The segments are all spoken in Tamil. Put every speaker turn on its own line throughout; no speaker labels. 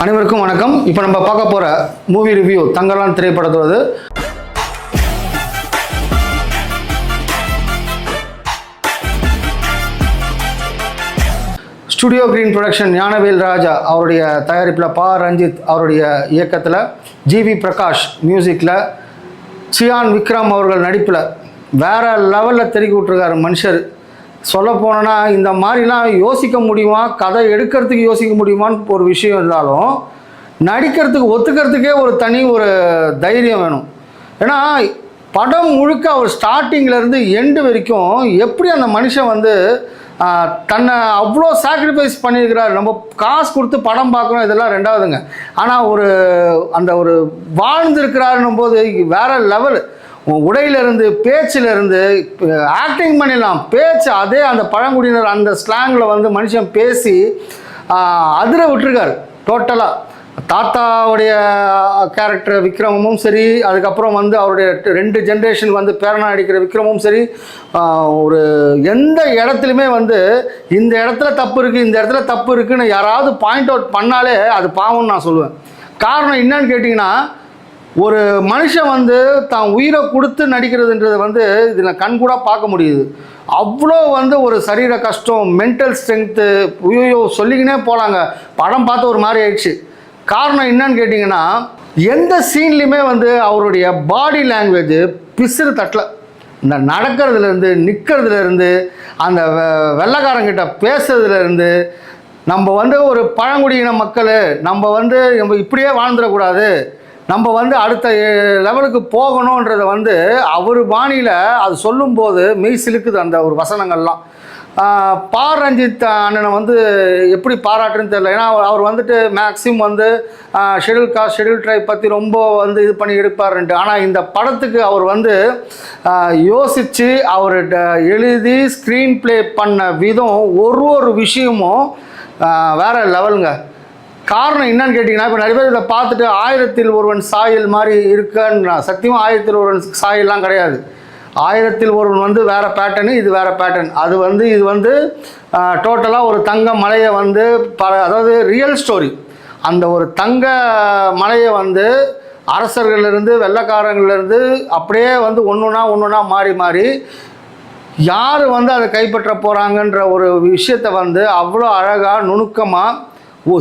அனைவருக்கும் வணக்கம். இப்போ நம்ம பார்க்க போகிற movie review Thangalaan திரைப்படத்தோடு studio green production Gnanavel Raja அவருடைய தயாரிப்பில் பா. ரஞ்சித் அவருடைய இயக்கத்தில் ஜிவி பிரகாஷ் மியூசிக்கில் சியான் விக்ரம் அவர்கள் நடிப்பில் வேற லெவலில் தெருக்கி விட்ருக்காரு மனுஷர். சொல்ல போனோன்னா இந்த மாதிரிலாம் யோசிக்க முடியுமா? கதை எடுக்கிறதுக்கு யோசிக்க முடியுமான்னு ஒரு விஷயம் இருந்தாலும் நடிக்கிறதுக்கு ஒத்துக்கிறதுக்கே ஒரு தனி ஒரு தைரியம் வேணும். ஏன்னா படம் முழுக்க அவர் ஸ்டார்டிங்லேருந்து எண்டு வரைக்கும் எப்படி அந்த மனுஷன் வந்து தன்னை அவ்வளோ சாக்ரிஃபைஸ் பண்ணியிருக்கிறார்? நம்ம காசு கொடுத்து படம் பார்க்குறோம் இதெல்லாம் ரெண்டாவதுங்க. ஆனால் ஒரு அந்த ஒரு வாழ்ந்துருக்கிறாருன்னும் போது வேறு லெவல் உடையிலிருந்து பேச்சிலிருந்து ஆக்டிங் பண்ணிடலாம். பேச்சு அதே அந்த பழங்குடியினர் அந்த ஸ்லாங்கில் வந்து மனுஷன் பேசி அதிர விட்டுருக்காரு. டோட்டலாக தாத்தாவுடைய கேரக்டர் விக்ரமும் சரி அதுக்கப்புறம் வந்து அவருடைய ரெண்டு ஜென்ரேஷனுக்கு வந்து பேரனா அடிக்கிற விக்ரமும் சரி ஒரு எந்த இடத்துலையுமே வந்து இந்த இடத்துல தப்பு இருக்குது இந்த இடத்துல தப்பு இருக்குதுன்னு யாராவது பாயிண்ட் அவுட் பண்ணாலே அது பாவம்னு நான் சொல்லுவேன். காரணம் என்னன்னு கேட்டிங்கன்னா ஒரு மனுஷன் வந்து தான் உயிரை கொடுத்து நடிக்கிறதுன்றது வந்து இதில் கண்கூடாக பார்க்க முடியுது. அவ்வளோ வந்து ஒரு சரீர கஷ்டம் மென்டல் ஸ்ட்ரென்த்து ஐயோ சொல்லிக்கினே போகலாங்க படம் பார்த்து ஒரு மாதிரி ஆயிடுச்சு. காரணம் என்னன்னு கேட்டிங்கன்னா எந்த சீன்லையுமே வந்து அவருடைய பாடி லாங்குவேஜ் பிசுறு தட்டலை. இந்த நடக்கிறதுலேருந்து நிற்கிறதுலேருந்து அந்த வெ- பேசுறதுலேருந்து நம்ம வந்து ஒரு பழங்குடியின மக்கள் நம்ம வந்து நம்ம இப்படியே வாழ்ந்துடக்கூடாது. நம்ம வந்து அடுத்த லெவலுக்கு போகணுன்றதை வந்து அவர் பாணியில் அது சொல்லும்போது மெய் சிலுக்குது அந்த ஒரு வசனங்கள்லாம். ஆஹ் பா ரஞ்சித் அண்ணனை வந்து எப்படி பாராட்டுன்னு தெரியல. ஏன்னா அவர் வந்துட்டு மேக்ஸிமம் வந்து ஷெடியூல் காஸ்ட் ஷெடியூல் ட்ரைப் பற்றி ரொம்ப வந்து இது பண்ணி எடுப்பாருன்ட்டு. ஆனால் இந்த படத்துக்கு அவர் வந்து யோசித்து அவர் ட- எழுதி ஸ்க்ரீன் ப்ளே பண்ண விதம் ஒரு ஒரு விஷயமும் வேறு லெவலுங்க. காரணம் என்னன்னு கேட்டிங்கன்னா இப்போ நிறைய பேர் இதை பார்த்துட்டு ஆயிரத்தில் ஒருவன் சாயல் மாதிரி இருக்குன்னு சத்தியமாக ஆயிரத்தில் ஒருவன் சாயல்லாம் கிடையாது. ஆயிரத்தில் ஒருவன் வந்து வேறு பேட்டர்னு இது வேறு பேட்டர்ன் அது வந்து இது வந்து டோட்டலாக ஒரு தங்க மலையை வந்து ப அதாவது ரியல் ஸ்டோரி அந்த ஒரு தங்க மலையை வந்து அரசர்கள்லேருந்து வெள்ளைக்காரங்கள்லேருந்து அப்படியே வந்து ஒன்றுனா ஒன்றுனா மாறி மாறி யார் வந்து அதை கைப்பற்ற போகிறாங்கன்ற ஒரு விஷயத்தை வந்து அவ்வளோ அழகாக நுணுக்கமாக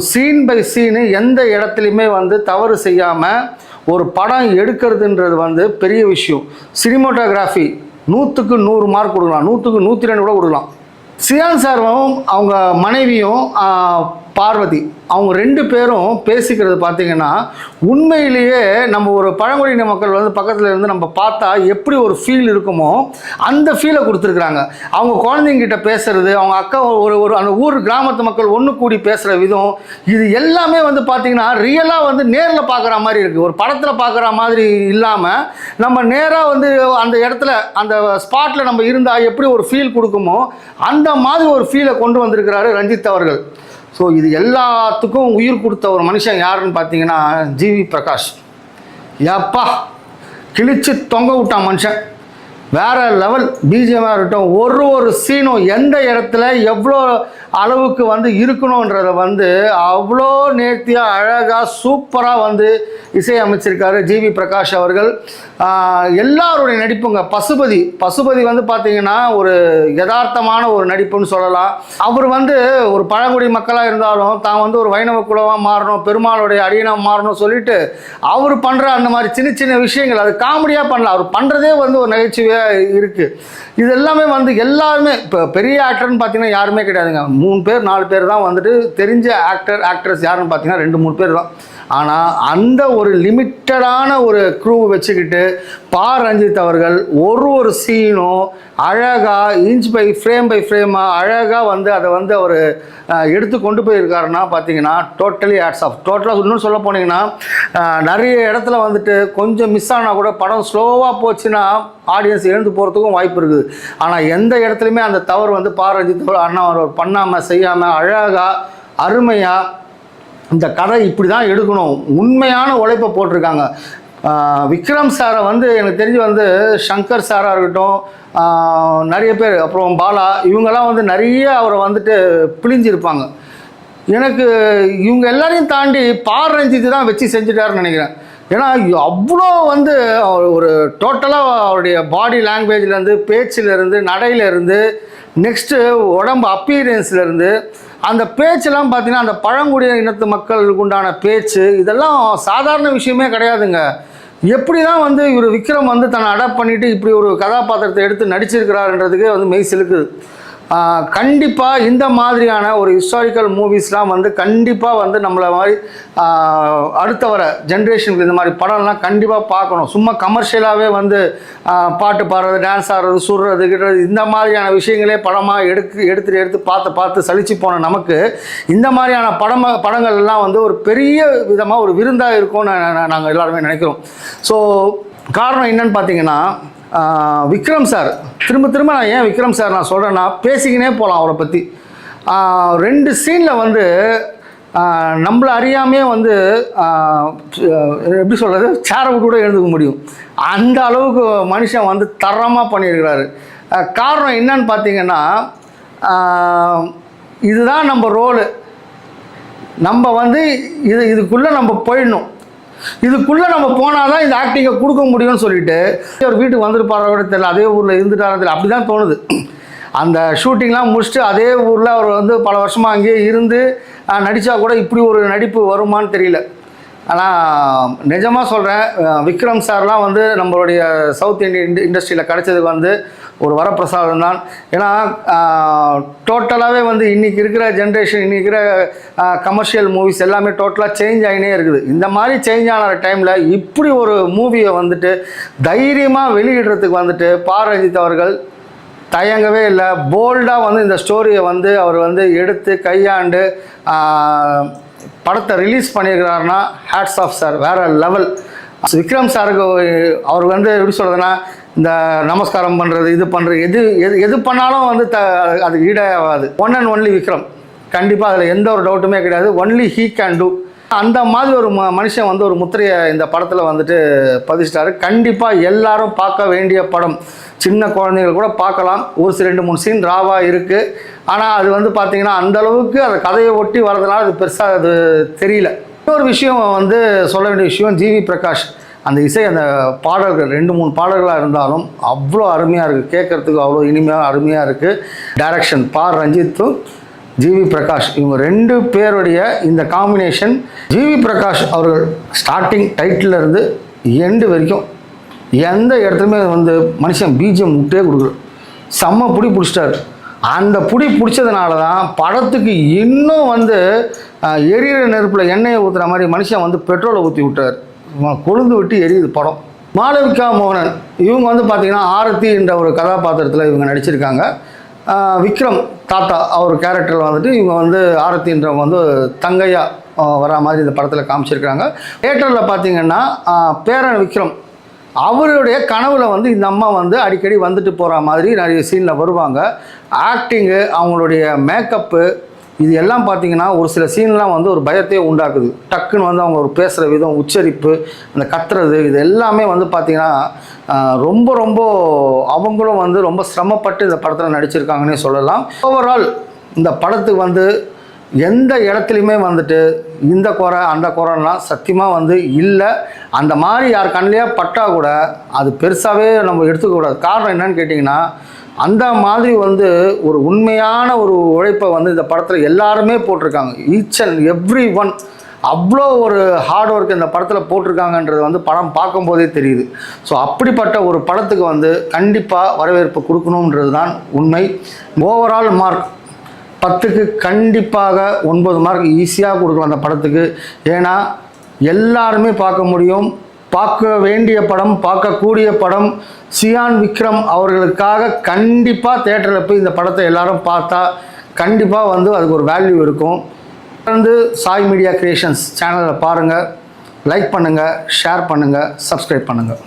சீன் பை சீனு எந்த இடத்துலையுமே வந்து தவறு செய்யாமல் ஒரு படம் எடுக்கிறதுன்றது வந்து பெரிய விஷயம். சினிமோட்டோகிராஃபி நூற்றுக்கு நூறு மார்க் கொடுக்கலாம். நூற்றுக்கு நூற்றி ரெண்டு கூட கொடுக்கலாம். சியான் சார்வும் அவங்க மனைவியும் பார்வதி அவங்க ரெண்டு பேரும் பேசிக்கிறது பார்த்தீங்கன்னா உண்மையிலேயே நம்ம ஒரு பழங்குடியின மக்கள் வந்து பக்கத்தில் இருந்து நம்ம பார்த்தா எப்படி ஒரு ஃபீல் இருக்குமோ அந்த ஃபீலை கொடுத்துருக்குறாங்க. அவங்க குழந்தைங்கிட்ட பேசுறது அவங்க அக்கா ஒரு ஒரு அந்த ஊர் கிராமத்து மக்கள் ஒன்று கூடி பேசுகிற விதம் இது எல்லாமே வந்து பார்த்தீங்கன்னா ரியலாக வந்து நேரில் பார்க்குற மாதிரி இருக்குது ஒரு படத்தில் பார்க்குற மாதிரி இல்லாமல் நம்ம நேராக வந்து அந்த இடத்துல அந்த ஸ்பாட்டில் நம்ம இருந்தால் எப்படி ஒரு ஃபீல் கொடுக்குமோ அந்த மாதிரி ஒரு ஃபீலை கொண்டு வந்திருக்கிறாரு ரஞ்சித் அவர்கள். ஸோ இது எல்லாத்துக்கும் உயிர் கொடுத்த ஒரு மனுஷன் யாருன்னு பார்த்தீங்கன்னா ஜிவி பிரகாஷ். ஏப்பா கிழிச்சு தொங்க விட்டான் மனுஷன். வேறு லெவல் பிஜிஎம்மாக இருக்கட்டும் ஒரு ஒரு சீனும் எந்த இடத்துல எவ்வளோ அளவுக்கு வந்து இருக்கணுன்றத வந்து அவ்வளோ நேர்த்தியாக அழகாக சூப்பராக வந்து இசையமைச்சிருக்காரு ஜிவி பிரகாஷ் அவர்கள். எல்லாருடைய நடிப்புங்க. பசுபதி. பசுபதி வந்து பார்த்தீங்கன்னா ஒரு யதார்த்தமான ஒரு நடிப்புன்னு சொல்லலாம். அவர் வந்து ஒரு பழங்குடி மக்களாக இருந்தாலும் தான் வந்து ஒரு வைணவ குலவாக மாறணும் பெருமாளுடைய அடியினம் மாறணும் சொல்லிட்டு அவர் பண்ணுற அந்த மாதிரி சின்ன சின்ன விஷயங்கள் அது காமெடியாக பண்ணலாம். அவர் பண்ணுறதே வந்து ஒரு நகைச்சுவையாக இருக்குது இது எல்லாமே வந்து எல்லாருமே இப்போ பெரிய ஆக்டர்னு பார்த்தீங்கன்னா யாருமே கிடையாதுங்க. மூணு பேர் நாலு பேர் தான் வந்துட்டு தெரிஞ்ச ஆக்டர் ஆக்ட்ரஸ் யாருன்னு பார்த்தீங்கன்னா ரெண்டு மூணு பேர் தான். ஆனால் அந்த ஒரு லிமிட்டடான ஒரு க்ரூ வச்சுக்கிட்டு பா. ரஞ்சித் அவர்கள் ஒரு ஒரு சீனும் அழகாக இன்ச் பை ஃப்ரேம் பை ஃப்ரேமாக அழகாக வந்து அதை வந்து அவர் எடுத்து கொண்டு போயிருக்காருன்னா பார்த்தீங்கன்னா டோட்டலி ஆட்ஸ் ஆஃப் டோட்டலாக இன்னும் சொல்ல போனீங்கன்னா நிறைய இடத்துல வந்துட்டு கொஞ்சம் மிஸ் ஆனால் கூட படம் ஸ்லோவாக போச்சுன்னா ஆடியன்ஸ் எழுந்து போகிறதுக்கும் வாய்ப்பு இருக்குது. ஆனால் எந்த இடத்துலையுமே அந்த தவறு வந்து பா. ரஞ்சித் அவர் அண்ணா அவர் பண்ணாமல் செய்யாமல் அழகாக அருமையாக இந்த கதை இப்படி தான் எடுக்கணும். உண்மையான உழைப்பை போட்டிருக்காங்க. விக்ரம் சாரை வந்து எனக்கு தெரிஞ்சு வந்து சங்கர் சாராக இருக்கட்டும் நிறைய பேர் அப்புறம் பாலா இவங்கெல்லாம் வந்து நிறைய அவரை வந்துட்டு பிழிஞ்சிருப்பாங்க. எனக்கு இவங்க எல்லாரையும் தாண்டி பார் ரஞ்சித்து தான் வச்சு செஞ்சுட்டாருன்னு நினைக்கிறேன். ஏன்னா அவ்வளோ வந்து அவர் ஒரு டோட்டலாக அவருடைய பாடி லாங்குவேஜ்லேருந்து பேச்சிலேருந்து நடையிலேருந்து நெக்ஸ்ட்டு உடம்பு அப்பீரியன்ஸ்லேருந்து அந்த பேச்செல்லாம் பார்த்தீங்கன்னா அந்த பழங்குடியின இனத்து மக்களுக்கு உண்டான பேச்சு இதெல்லாம் சாதாரண விஷயமே கிடையாதுங்க. எப்படி தான் வந்து இவர் விக்ரம் வந்து தன்னை அடாப்ட் பண்ணிட்டு இப்படி ஒரு கதாபாத்திரத்தை எடுத்து நடிச்சிருக்கிறாருன்றதுக்கே வந்து மெய் சிலுக்குது. கண்டிப்பாக இந்த மாதிரியான ஒரு ஹிஸ்டாரிக்கல் மூவிஸ்லாம் வந்து கண்டிப்பாக வந்து நம்மளை மாதிரி அடுத்த வர ஜென்ரேஷனுக்கு இந்த மாதிரி படம்லாம் கண்டிப்பாக பார்க்கணும். சும்மா கமர்ஷியலாகவே வந்து பாட்டு பாடுறது டான்ஸ் ஆடுறது சுடுறது கிட்டுறது இந்த மாதிரியான விஷயங்களே படமாக எடுத்து எடுத்துட்டு எடுத்து பார்த்து பார்த்து சலிச்சு போன நமக்கு இந்த மாதிரியான படம் படங்கள் எல்லாம் வந்து ஒரு பெரிய விதமாக ஒரு விருந்தாக இருக்கும்னு நாங்கள் எல்லாருமே நினைக்கிறோம். ஸோ காரணம் என்னன்னு பார்த்தீங்கன்னா விக்ரம் சார். திரும்ப திரும்ப நான் ஏன் விக்ரம் சார் நான் சொல்கிறேன்னா பேசிக்கினே போகலாம் அவரை பற்றி ரெண்டு சீனில் வந்து நம்மளை அறியாமே வந்து எப்படி சொல்கிறது சேரை விட்டு கூட எழுந்துக்க முடியும். அந்த அளவுக்கு மனுஷன் வந்து தரமாக பண்ணியிருக்கிறாரு. காரணம் என்னன்னு பார்த்தீங்கன்னா இதுதான் நம்ம ரோலு நம்ம வந்து இது இதுக்குள்ளே நம்ம போயிடணும். இதுக்குள்ளே நம்ம போனால் தான் இந்த ஆக்டிங்கை கொடுக்க முடியும்னு சொல்லிட்டு ஒரு வீட்டுக்கு வந்துருப்பாரோ கூட தெரியல அதே ஊரில் இருந்துட்டாரோ தெரியல. அப்படி தான் தோணுது. அந்த ஷூட்டிங்லாம் முடிச்சுட்டு அதே ஊரில் அவர் வந்து பல வருஷமாக அங்கேயே இருந்து நடித்தா கூட இப்படி ஒரு நடிப்பு வருமான்னு தெரியல. ஆனால் நிஜமாக சொல்கிறேன் விக்ரம் சார்லாம் வந்து நம்மளுடைய சவுத் இந்தியன் இண்டஸ்ட்ரியில் கிடைச்சதுக்கு வந்து ஒரு வரப்பிரசாதம் தான். ஏன்னா டோட்டலாகவே வந்து இன்றைக்கி இருக்கிற ஜென்ரேஷன் இன்றைக்கி இருக்கிற கமர்ஷியல் மூவிஸ் எல்லாமே டோட்டலாக சேஞ்ச் ஆகினே இருக்குது. இந்த மாதிரி சேஞ்ச் ஆன டைமில் இப்படி ஒரு மூவியை வந்துட்டு தைரியமாக வெளியிடுறதுக்கு வந்துட்டு பாரஞ்சித் அவர்கள் தயங்கவே இல்லை. போல்டாக வந்து இந்த ஸ்டோரியை வந்து அவர் வந்து எடுத்து கையாண்டு படத்தை ரிலீஸ் பண்ணியிருக்கிறாருன்னா ஹேட்ஸ் ஆஃப் சார் வேறு லெவல் விக்ரம் சாருக்கு அவர் வந்து எப்படி சொல்கிறதுனா இந்த நமஸ்காரம் பண்ணுறது இது பண்ணுறது எது எது எது பண்ணாலும் வந்து த அதுக்கு ஈடாகாது ஒன் அண்ட் ஒன்லி விக்ரம். கண்டிப்பாக அதில் எந்த ஒரு டவுட்டுமே கிடையாது. ஒன்லி ஹீ கேன் டூ அந்த மாதிரி ஒரு ம மனுஷன் வந்து ஒரு முத்திரையை இந்த படத்தில் வந்துட்டு பதிச்சிட்டாரு. கண்டிப்பாக எல்லாரும் பார்க்க வேண்டிய படம். சின்ன குழந்தைகள் கூட பார்க்கலாம். ஒரு சில ரெண்டு மூணு சீன் ராவாக இருக்குது ஆனால் அது வந்து பார்த்தீங்கன்னா அந்த அளவுக்கு அந்த கதையை ஒட்டி வரதுனால அது பெருசாக அது தெரியல. இன்னொரு விஷயம் வந்து சொல்ல வேண்டிய விஷயம் ஜிவி பிரகாஷ். அந்த இசை அந்த பாடல்கள் ரெண்டு மூணு பாடல்களாக இருந்தாலும் அவ்வளோ அருமையாக இருக்குது கேட்குறதுக்கு அவ்வளோ இனிமையாக அருமையாக இருக்குது டைரக்ஷன் பா ரஞ்சித்தும் ஜிவி பிரகாஷ் இவங்க ரெண்டு பேருடைய இந்த காம்பினேஷன் ஜிவி பிரகாஷ் அவர்கள் ஸ்டார்டிங் டைட்டில் இருந்து எண்டு வரைக்கும் எந்த இடத்துலையுமே வந்து மனுஷன் பீஜம் விட்டே கொடுக்குறது செம்ம புடி பிடிச்சிட்டாரு. அந்த புடி பிடிச்சதுனால தான் படத்துக்கு இன்னும் வந்து எரியிற நெருப்பில் எண்ணெயை ஊற்றுற மாதிரி மனுஷன் வந்து பெட்ரோலை ஊற்றி விட்டார். கொழுந்து விட்டு எரியுது படம். மாளவிகா மோகனன் இவங்க வந்து பார்த்திங்கன்னா ஆரத்தி என்ற ஒரு கதாபாத்திரத்தில் இவங்க நடிச்சிருக்காங்க. விக்ரம் தாத்தா அவர் கேரக்டரில் வந்துட்டு இவங்க வந்து ஆரத்தின்றவங்க வந்து தங்கையா வரா மாதிரி இந்த படத்தில் காமிச்சிருக்கிறாங்க. தேட்டரில் பார்த்தீங்கன்னா பேரன் விக்ரம் அவருடைய கனவுல வந்து இந்த அம்மா வந்து அடிக்கடி வந்துட்டு போகிற மாதிரி நிறைய சீனில் வருவாங்க. ஆக்டிங்கு அவங்களுடைய மேக்கப்பு இது எல்லாம் பார்த்தீங்கன்னா ஒரு சில சீன்லாம் வந்து ஒரு பயத்தையே உண்டாக்குது. டக்குன்னு வந்து அவங்க ஒரு பேசுகிற விதம் உச்சரிப்பு அந்த கத்துறது இது எல்லாமே வந்து பார்த்தீங்கன்னா ரொம்ப ரொம்ப அவங்களும் வந்து ரொம்ப சிரமப்பட்டு இந்த படத்தில் நடிச்சிருக்காங்கன்னே சொல்லலாம். ஓவரால் இந்த படத்துக்கு வந்து எந்த இடத்துலையுமே வந்துட்டு இந்த குறை அந்த குறைலாம் சத்தியமாக வந்து இல்லை. அந்த மாதிரி யார் கண்ணிலையா பட்டால் கூட அது பெருசாகவே நம்ம எடுத்துக்கக்கூடாது காரணம் என்னன்னு கேட்டிங்கன்னா அந்த மாதிரி வந்து ஒரு உண்மையான ஒரு உழைப்பை வந்து இந்த படத்தில் எல்லாருமே போட்டிருக்காங்க. ஈச் அண்ட் எவ்ரி ஒன் அவ்வளோ ஒரு ஹார்ட் ஒர்க் இந்த படத்தில் போட்டிருக்காங்கன்றது வந்து படம் பார்க்கும்போதே தெரியுது. ஸோ அப்படிப்பட்ட ஒரு படத்துக்கு வந்து கண்டிப்பாக வரவேற்பு கொடுக்கணுன்றது தான் உண்மை. ஓவரால் மார்க் பத்துக்கு கண்டிப்பாக ஒன்பது மார்க் ஈஸியாக கொடுக்கலாம் அந்த படத்துக்கு. ஏன்னா எல்லாருமே பார்க்க முடியும். பார்க்க வேண்டிய படம் பார்க்கக்கூடிய படம் சியான் விக்ரம் அவர்களுக்காக கண்டிப்பாக தேட்டரில் போய் இந்த படத்தை எல்லாரும் பார்த்தா கண்டிப்பாக வந்து அதுக்கு ஒரு வேல்யூ இருக்கும். தொடர்ந்து சாய் மீடியா கிரியேஷன்ஸ் சேனலை பாருங்கள் லைக் பண்ணுங்கள் ஷேர் பண்ணுங்கள் சப்ஸ்கிரைப் பண்ணுங்கள்